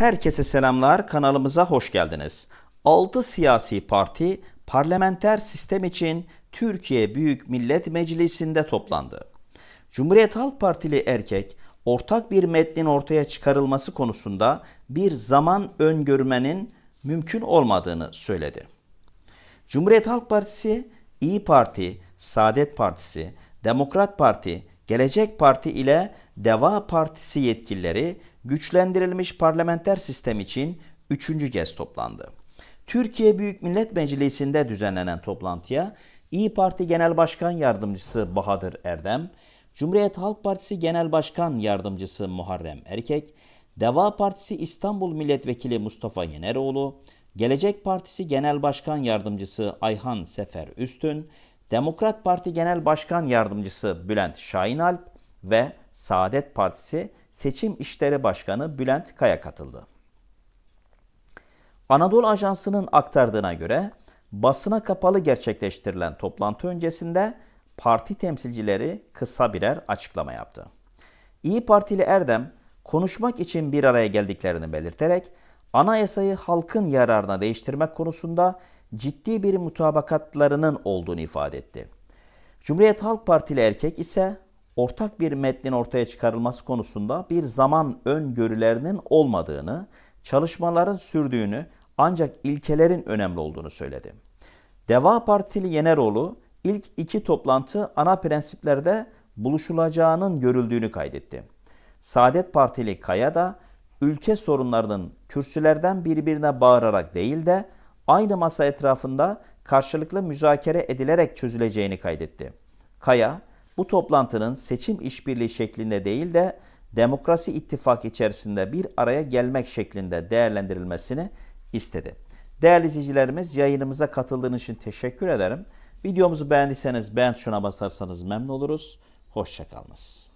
Herkese selamlar, kanalımıza hoş geldiniz. 6 siyasi parti parlamenter sistem için Türkiye Büyük Millet Meclisi'nde toplandı. Cumhuriyet Halk Partili erkek ortak bir metnin ortaya çıkarılması konusunda bir zaman öngörmenin mümkün olmadığını söyledi. Cumhuriyet Halk Partisi, İyi Parti, Saadet Partisi, Demokrat Parti, Gelecek Parti ile Deva Partisi yetkilileri güçlendirilmiş parlamenter sistem için üçüncü kez toplandı. Türkiye Büyük Millet Meclisi'nde düzenlenen toplantıya İyi Parti Genel Başkan Yardımcısı Bahadır Erdem, Cumhuriyet Halk Partisi Genel Başkan Yardımcısı Muharrem Erkek, Deva Partisi İstanbul Milletvekili Mustafa Yeneroğlu, Gelecek Partisi Genel Başkan Yardımcısı Ayhan Sefer Üstün, Demokrat Parti Genel Başkan Yardımcısı Bülent Şahinalp ve Saadet Partisi Seçim İşleri Başkanı Bülent Kaya katıldı. Anadolu Ajansı'nın aktardığına göre basına kapalı gerçekleştirilen toplantı öncesinde parti temsilcileri kısa birer açıklama yaptı. İyi Partili Erdem konuşmak için bir araya geldiklerini belirterek anayasayı halkın yararına değiştirmek konusunda ciddi bir mutabakatlarının olduğunu ifade etti. Cumhuriyet Halk Partili erkek ise ortak bir metnin ortaya çıkarılması konusunda bir zaman öngörülerinin olmadığını, çalışmaların sürdüğünü ancak ilkelerin önemli olduğunu söyledi. Deva Partili Yeneroğlu ilk iki toplantı ana prensiplerde buluşulacağının görüldüğünü kaydetti. Saadet Partili Kaya da ülke sorunlarının kürsülerden birbirine bağırarak değil de aynı masa etrafında karşılıklı müzakere edilerek çözüleceğini kaydetti. Kaya, bu toplantının seçim işbirliği şeklinde değil de demokrasi ittifakı içerisinde bir araya gelmek şeklinde değerlendirilmesini istedi. Değerli izleyicilerimiz yayınımıza katıldığınız için teşekkür ederim. Videomuzu beğendiyseniz beğen tuşuna basarsanız memnun oluruz. Hoşçakalınız.